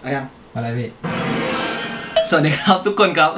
เอายังอะไรพี่ สวัสดีครับทุกคนครับ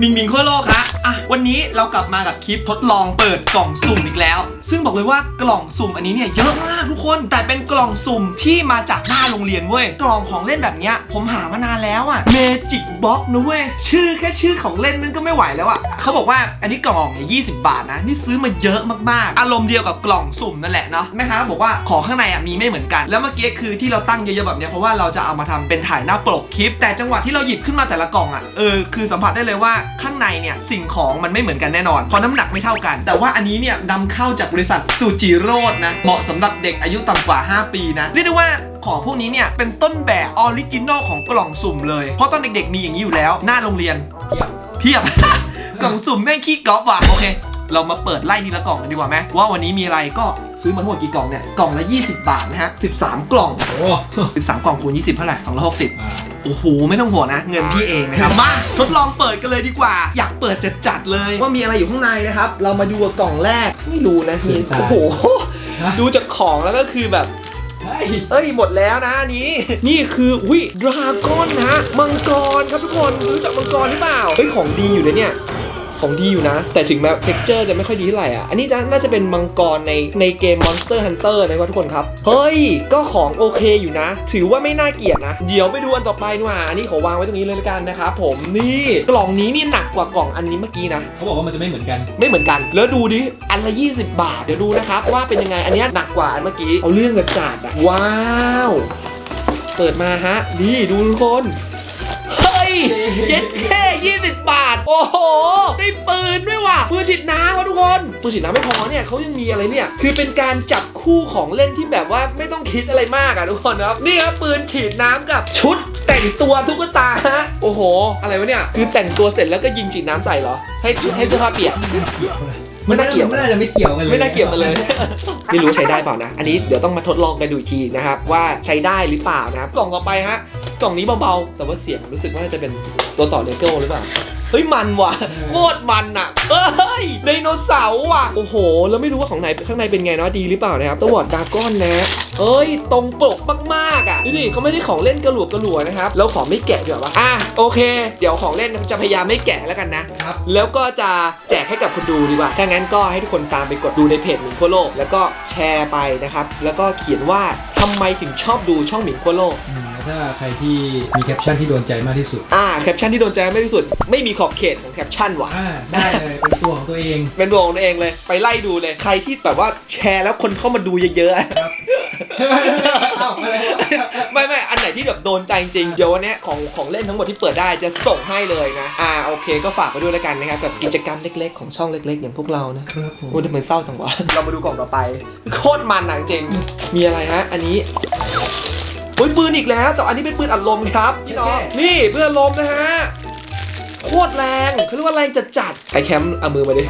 มิงมิงขั้วโลกฮะ อะวันนี้เรากลับมากับคลิปทดลองเปิดกล่องสุ่มอีกแล้ว ซึ่งบอกเลยว่ากล่องสุ่มอันนี้เนี่ยเยอะมากทุกคนแต่เป็นกล่องสุ่มที่มาจากหน้าโรงเรียนเว้ยกล่องของเล่นแบบเนี้ยผมหามานานแล้วอะเมจิกบ็อกนะเว้ยชื่อแค่ชื่อของเล่นนั่นก็ไม่ไหวแล้วอะเขาบอกว่าอันนี้กล่องเนี่ยยีบาทนะนี่ซื้อมาเยอะมากๆ อารมณ์เดียวกับกล่องสุ่มนั่นแหละเนาะแม่ค้าบอกว่าของข้างในอะมีไม่เหมือนกัน แล้วเมื่อกี้คือที่เราตั้งเยอะๆแบบเนี้ยเพราะว่าเราจะเอามาทำเป็นถ่ายหน้าปกคลิป แต่จังหวะที่เราหยิบขึ้นมาแต่ละกล่องอะเออคือสัมผัสได้เลยว่าข้างในเนี่ยสิ่งของมันไม่เหมือนกันแน่นอนเพราะน้ำหนักไม่เท่ากัน แต่ว่าอันนี้เนี่ยนำเข้าจากบริษัทซูจิโรดนะเหมาะสำหรับเด็กอายุต่ำกว่า 5 ปีนะเรียกได้ว่าของพวกนี้เนี่ยเป็นต้นแบบออริจินอลของกล่องสุ่มเลย เพราะตอนเด็กๆมีอย่างนี้อยู่แล้ว หน้าโรงเรียนเทียบเพียบ กล่องสุ่มแม่งขี้ก๊อปว่ะโอเค เรามาเปิดไล่ทีละกล่องกันดีกว่าไหมว่าวันนี้มีอะไรก็ซื้อมาทั้งหมดกี่กล่องเนี่ย กล่องละ 20 บาทนะฮะ 13 กล่อง โอ้13 กล่องคูณ20 เท่าไหร่260 อ่าโอ้โหไม่ต้องห่วงนะเงินพี่เองนะครับมาทดลองเปิดกันเลยดีกว่า อยากเปิดจัดจัดๆเลย ว่ามีอะไรอยู่ข้างในนะครับ เรามาดูกับกล่องแรกไม่รู้นะนี่โอ้โหดูจากของแล้วก็คือแบบเฮ้ยเอ้ยหมดแล้วนะอันนี้นี่คืออุ้ยดราก้อนนะมังกรครับทุกคนรู้จักมังกรหรือเปล่าเฮ้ยของดีอยู่เลยเนี่ย ของดีอยู่นะ แต่ถึงแม้เท็กเจอร์จะไม่ค่อยดีเท่าไหร่อะ อันนี้น่าจะเป็นมังกรในในเกม Monster Hunter นะครับทุกคนครับ เฮ้ย ก็ของโอเคอยู่นะ ถือว่าไม่น่าเกลียดนะ เดี๋ยวไปดูอันต่อไปดีกว่า อันนี้ขอวางไว้ตรงนี้เลยละกันนะครับผม นี่กล่องนี้นี่หนักกว่ากล่องอันนี้เมื่อกี้นะ เขาบอกว่ามันจะไม่เหมือนกัน ไม่เหมือนกัน แล้วดูดิ อันละ 20 บาท เดี๋ยวดูนะครับว่าเป็นยังไง อันเนี้ยหนักกว่าอันเมื่อกี้ เอาเรื่องกระจาดอะว้าว เปิดมาฮะ นี่ดูทุกคน เฮ้ย เย็ดแค่20 บาท โอ้โห ได้ปืนด้วยว่ะ ปืนฉีดน้ำว่ะทุกคน ปืนฉีดน้ำไม่พอเนี่ยเขายังมีอะไรเนี่ย คือเป็นการจับคู่ของเล่นที่แบบว่าไม่ต้องคิดอะไรมากอะทุกคนนะครับ นี่ครับปืนฉีดน้ำกับชุดแต่งตัวตุ๊กตาฮะ โอ้โห อะไรวะเนี่ย คือแต่งตัวเสร็จแล้วก็ยิงฉีดน้ำใส่เหรอ ให้ให้เสื้อผ้าเปียกเกี่ยวเลยไม่น่าเกี่ยวไม่น่าจะไม่เกี่ยวกันเลย ไม่น่าเกี่ยวกันเลย ไม่รู้ใช้ได้เปล่านะ อันนี้เดี๋ยวต้องมาทดลองกันดูอีกทีนะครับ ว่าใช้ได้หรือเปล่านะครับ กล่องต่อไปฮะ กล่องนี้เบาๆ แต่ว่าเสียงรู้สึกว่าน่าจะเป็นตัวต่อเลโก้หรือเปล่า เฮ้ยมันว่ะโคตรมันอะเฮ้ยไดโนเสาร์ว่ะโอ้โห แล้วไม่รู้ว่าของไหนข้างในเป็นไงเนาะดีหรือเปล่านะครับตัววอดดากอนนะเอ้ย ตรงปกมากๆอะดูดิเขาไม่ได้ของเล่นกระหลวกกระหลวนะครับแล้วของไม่แกะดีกว่าปะอะโอเค เดี๋ยวของเล่นจะพยายามไม่แกะแล้วกันนะครับแล้วก็จะแจกให้กับคนดูดีกว่าถ้างั้นก็ให้ทุกคนตามไปกดดูในเพจหมิงโคโลกแล้วก็แชร์ไปนะครับแล้วก็เขียนว่าทำไมถึงชอบดูช่องหมิงโคโลกอืมแล้ว ถ้าใครที่มีแคปชั่นที่โดนใจมากที่สุด อ่าแคปชั่นที่โดนใจมากที่สุด ไม่มีขอบเขตของแคปชั่นว่ะ อ่าได้เลยเป็นตัวของตัวเองเป็นดวงของตัวเองเลย ไปไล่ดูเลย ใครที่แบบว่าแชร์แล้วคนเข้ามาดูเยอะๆครับเอ้าอะไรวะ ไม่ไม่อันไหนที่แบบโดนใจจริงๆเดี๋ยววันเนี้ยของของเล่นทั้งหมดที่เปิดได้จะส่งให้เลยนะ อ่าโอเคก็ฝากไปด้วยแล้วกันนะครับกับกิจกรรมเล็กๆ ของช่องเล็กๆ อย่างพวกเรานะ ครับผม โอ้ยทำไมเศร้าจังวะ เรามาดูกล่องต่อไป โคตรมันหนังจริง มีอะไรฮะ อันนี้ โอ้ยปืนอีกแล้ว แต่อันนี้เป็นปืนอัดลมครับพี่น้องนี่ปืนอัดลมนะฮะโคตรแรงเขาเรียกว่าแรงจัดจัดๆไอแคมป์เอามือมาดิ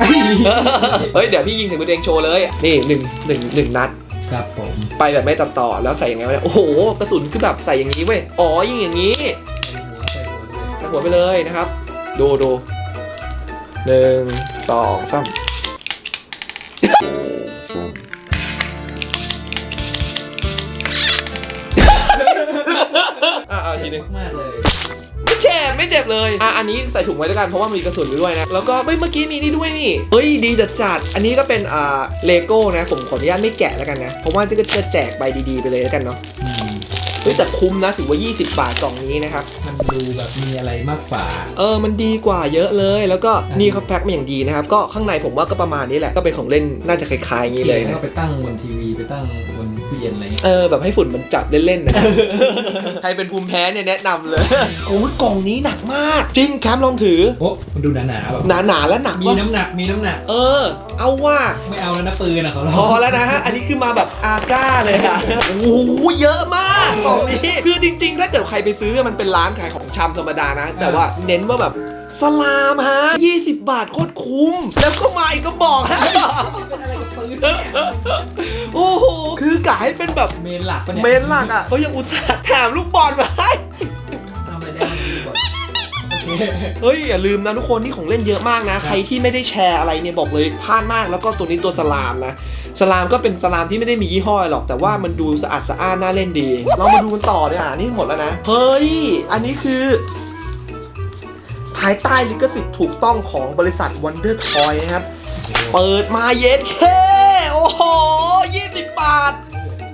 เฮ้ยเดี๋ยวพี่ยิงถึงมือตัวเองโชว์เลยนี่หนึ่งหนึ่งหนึ่งนัดครับผมไปแบบไม่ตัดต่อแล้วใส่ยังไงวะเนี่ยโอ้โหกระสุนคือแบบใส่อย่างนี้เว้ยอ๋อยิงอย่างนี้ใส่หัวใส่หัวด้วยใส่หัวไปเลยนะครับ ดูดูหนึ่งสองสาม ทีหนึงมากเลยไม่เจ็บไม่เจ็บเลยอะอันนี้ใส่ถุงไว้แล้วกันเพราะว่ามีกระสุนอยู่ด้วยนะแล้วก็เฮ้ยเมื่อกี้มีนี่ด้วยนี่เฮ้ยดีจัดจัดๆอันนี้ก็เป็นอ่าเลโก้นะผมขออนุญาตไม่แกะแล้วกันนะเพราะว่าจะจะแจกใบดีๆไปเลยแล้วกันเนาะอืมเฮ้ยแต่คุ้มนะถือว่า 20 บาทกล่องนี้นะครับ มันดูแบบมีอะไรมากกว่า เออ มันดีกว่าเยอะเลย แล้วก็อ่านี่นี่เขาแพ็คมาอย่างดีนะครับ ก็ข้างในผมว่าก็ประมาณนี้แหละ ก็เป็นของเล่นน่าจะคล้ายๆอย่างนี้เลยแล้นะวไปตั้งบนทีวีไปตั้ง บนตู้เย็นอะไรเงี้ยเออแบบให้ฝุ่นมันจับเล่นๆนะใครเป็นภูมิแพ้เนี่ยแนะนำเลย โอ้ยกล่องนี้หนักมาก จริงแคมลองถือ โอ้มันดูหนาๆแบบหนาๆและหนักมีว่ะน้ำหนักมีน้ำหนัก เออ เอาว่าไม่เอาแล้วนะปืนอะเขาพอแล้วนะฮะอันนี้คือมาแบบอาก้าเลยอะโอ้โหเยอะมากกล่องนี้ คือจริง ๆ ถ้าเกิดใครไปซื้อมันเป็นร้านขายของชำธรรมดานะ แต่ว่าเน้นว่าแบบ สลามฮะ 20 บาทโคตรคุ้ม แล้วก็มาอีกก็บอกฮะ เป็นอะไรกับปืนเนี่ยโอ้โห คือกะให้เป็นแบบเมนหลักปะเนี่ยเมนหลักอะเขายังอุตส่าห์แถมลูกบอลมาให้ ทำอะไรได้มันดีกว่าโอเคเฮ้ยอย่าลืมนะทุกคนที่ของเล่นเยอะมากนะ ใครที่ไม่ได้แชร์อะไรเนี่ยบอกเลยพลาดมากแล้วก็ตัวนี้ตัวสลามนะสลามก็เป็นสลามที่ไม่ได้มียี่ห้อหรอกแต่ว่ามันดูสะอาดสะอ้านน่าเล่นดี เรามาดูกันต่อเลยอะนี่หมดแล้วนะ เฮ้ย อันนี้คือภายใต้ลิขสิทธิ์ถูกต้องของบริษัท Wonder Toy นะครับ เปิดมาเย็ดเคโอ้โห20บาท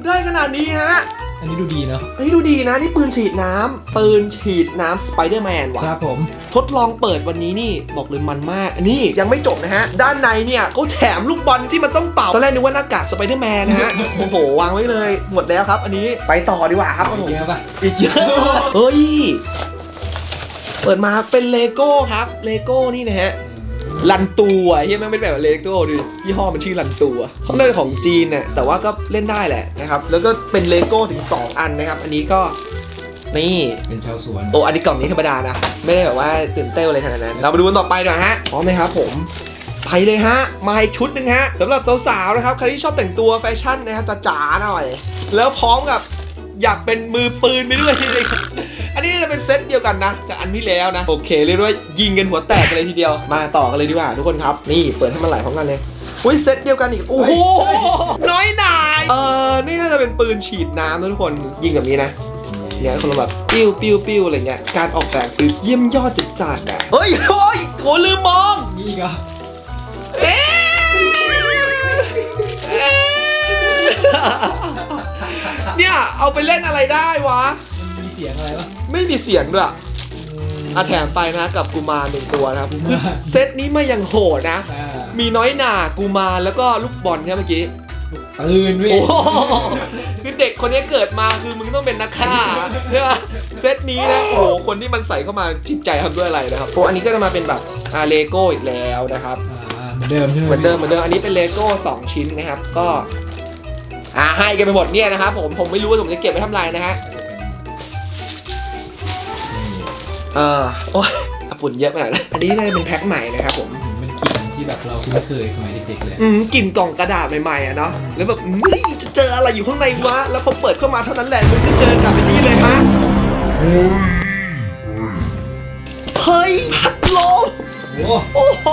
ได้ขนาดนี้ฮะ อันนี้ดูดีเนาะเฮ้ยดูดีนะ นี่ปืนฉีดน้ำปืนฉีดน้ำสไปเดอร์แมนว่ะ ครับผม ทดลองเปิดวันนี้นี่บอกเลยมันมาก นี่ยังไม่จบนะฮะ ด้านในเนี่ยเขาแถมลูกบอลที่มันต้องเป่า ตอนแรกนึกว่าหน้ากากสไปเดอร์แมนนะฮะ โอ้โห วางไว้เลย หมดแล้วครับ อันนี้ไปต่อดีกว่าครับเยอะปะอีกเยอะ เฮ้ย เปิดมาเป็นเลโก้ครับเลโก้นี่นะฮะลันตัวเฮียแม่งเป็นแบบเลโก้ดูยี่ห้อมันชื่อลันตัวเขาเล่นของจีนเนี่ยแต่ว่าก็เล่นได้แหละนะครับ แล้วก็เป็นเลโก้ถึง 2 อันนะครับ อันนี้ก็นี่เป็นชาวสวนโอ้อันนี้กล่องนี้ธรรมดานะ ไม่ได้แบบว่าตื่นเต้นอะไรขนาดนั้น เรามาดูกันต่อไปหน่อยฮะพร้อมไหมครับผมไปเลยฮะ มาอีกชุดหนึ่งฮะสำหรับสาวๆนะครับใครที่ชอบแต่งตัวแฟชั่นนะฮะจ๋าๆหน่อย แล้วพร้อมกับอยากเป็นมือปืนไปด้วย เลยอันนี้จะเป็นเซตเดียวกันนะ จากอันที่แล้วนะ โอเคเรียกได้ว่ายิงกันหัวแตกกันเลยทีเดียว มาต่อกันเลยดีกว่าทุกคนครับ นี่เปิดให้มันไหลพร้อมกันเลยอุ้ยเซตเดียวกันอีก โอ้โห น้อยหน่าย เออนี่น่าจะเป็นปืนฉีดน้ำนะทุกคน ยิงแบบนี้นะเนี่ยคนละแบบปิ้วปิ้วปิ้วอะไรเงี้ย การออกแบบคือเยี่ยมยอดจัดจัดอะเฮ้ยโอ้ยโหลืมมองนี่ก็เอ๊ะเนี่ย เอาไปเล่นอะไรได้วะมี เสียงอะไรปะไม่มีเสียงด้วยอะแถมไปนะกับกูมารหนึ่งตัวนะครับกุคือมารเซตนี้มายังโหดนะอ่ามีน้อยหน่ากูมารแล้วก็ลูกบอลเนี่ยเมื่อกี้ปืนด้วยโอ้โหคือเด็กคนนี้เกิดมาคือมึงต้องเป็นนักฆ่าใช่ปะเซตนี้นะโอ้โหคนที่มันใส่เข้ามาจิตใจทำด้วยอะไรนะครับโอ้อันนี้ก็จะมาเป็นแบบอ่าเลโก้อีกแล้วนะครับอ่าเหมือนเดิมใช่ไหมเหมือนเดิมเหมือนเดิมอันนี้เป็นเลโก้2ชิ้นนะครับก็อ่าให้กันไปหมดเนี่ยนะครับผมผมไม่รู้ว่าผมจะเก็บไว้ทำอะไรนะฮะ เออโอ้ยอะฝุ่นเยอะไปหน่อยนะอันนี้น่าจะเป็นแพ็คใหม่นะครับผมเป็นกลิ่นที่แบบเราคุ้นเคยสมัยเด็กๆเลยอืมกลิ่นกล่องกระดาษใหม่ๆอะเนาะแล้วแบบเฮ้ยจะเจออะไรอยู่ข้างในวะแล้วพอเปิดเข้ามาเท่านั้นแหละมึงก็เจอกับไอ้นี่เลยฮะเฮ้ยพัดลม โอ้โอ้โห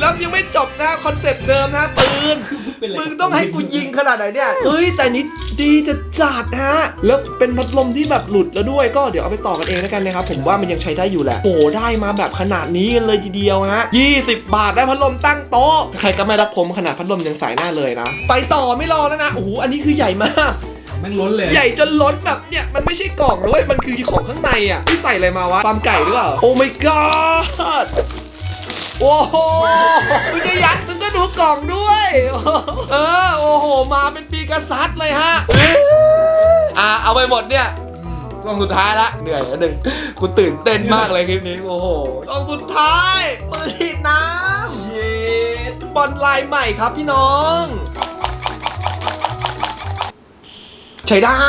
แล้วยังไม่จบนะคอนเซปต์เดิมนะปืนเป็นอะไรมึงต้องให้กูยิงขนาดไหนเนี่ยเฮ้ย แต่นี้ดีจะจัดฮะ แล้วเป็นพัดลมที่แบบหลุดแล้วด้วย ก็เดี๋ยวเอาไปต่อกันเองแล้วกันนะครับ ผมว่ามันยังใช้ได้อยู่แหละโอ้โหได้มาแบบขนาดนี้กันเลยทีเดียวฮะ 20 บาทได้พัดลมตั้งโต๊ะ ใครก็ไม่รักผมขนาดพัดลมยังใส่หน้าเลยนะ ไปต่อไม่รอแล้วนะ โอ้โห อันนี้คือใหญ่มากแม่งล้นเลยใหญ่จนล้นแบบเนี่ย มันไม่ใช่กล่องด้วยมันคือของข้างในอะที่ใส่อะไรมาวะฟาร์มไก่หรือเปล่าโอ้ my god โอ้โหมึงจะยัดมึงก็ดูกล่องด้วย เออ โอ้โห มาเป็นปีกษัตริย์เลยฮะ อะเอาไปหมดเนี่ยอืมกล่องสุดท้ายละเหนื่อยแล้วหนึ่งกูตื่นเต้นมากเลยคลิปนี้ โอ้โหกล่องสุดท้ายปืนฉีดน้ำเย้บอลลายใหม่ครับพี่น้อง ใช้ได้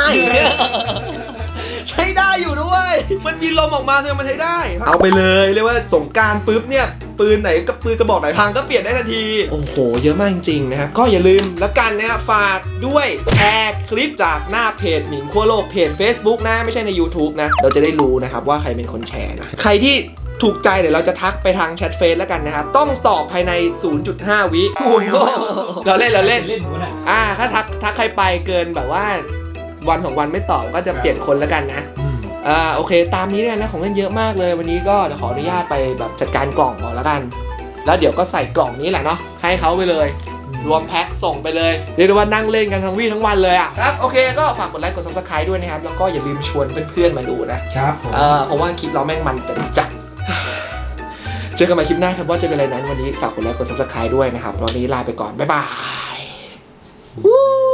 ใช้ได้อยู่ด้วย มันมีลมออกมาแสดงมันใช้ได้ เอาไปเลยเรียกว่าสงกรารปุ๊บเนี่ยปืนไหนกับปืนกระบอกไหนพังก็เปลี่ยนได้ทันที โอ้โห เยอะมากจริงๆนะครับ ก็อย่าลืมแล้วกันนะครับฝากด้วยแชร์คลิปจากหน้าเพจหมิงขั้วโลกเพจ Facebook นะ ไม่ใช่ใน YouTube นะ เราจะได้รู้นะครับว่าใครเป็นคนแชร์นะ ใครที่ถูกใจเดี๋ยวเราจะทักไปทางแชทเฟซแล้วกันนะครับ ต้องตอบภายใน 0.5 วิโอ้โหเราเล่นเราเล่นเล่นหัวน่ะอ่าถ้าทักทักใครไปเกินแบบว่า วันของวันไม่ตอบก็จะเปลี่ยนคนแล้วกันนะอืมอ่าโอเค ตามนี้เนี่ยนะของเล่นเยอะมากเลย วันนี้ก็เดี๋ยวขออนุญาตไปแบบจัดการกล่องก่อนแล้วกัน แล้วเดี๋ยวก็ใส่กล่องนี้แหละเนาะให้เขาไปเลยรวมแพ็คส่งไปเลยเรียกได้ว่านั่งเล่นกันทั้งวี่ทั้งวันเลยอะครับโอเคก็ฝากกดไลค์กด subscribe ด้วยนะครับ แล้วก็อย่าลืมชวนเพื่อนๆมาดูนะครับผมเออเพราะว่าคลิปเราแม่งมันจัดจัดเจอกันใหม่คลิปหน้าครับว่าจะเป็นอะไรนั้นวันนี้ฝากกดไลค์กด subscribe ด้วยนะครับวันนี้ลาไปก่อนบ๊ายบาย Woo!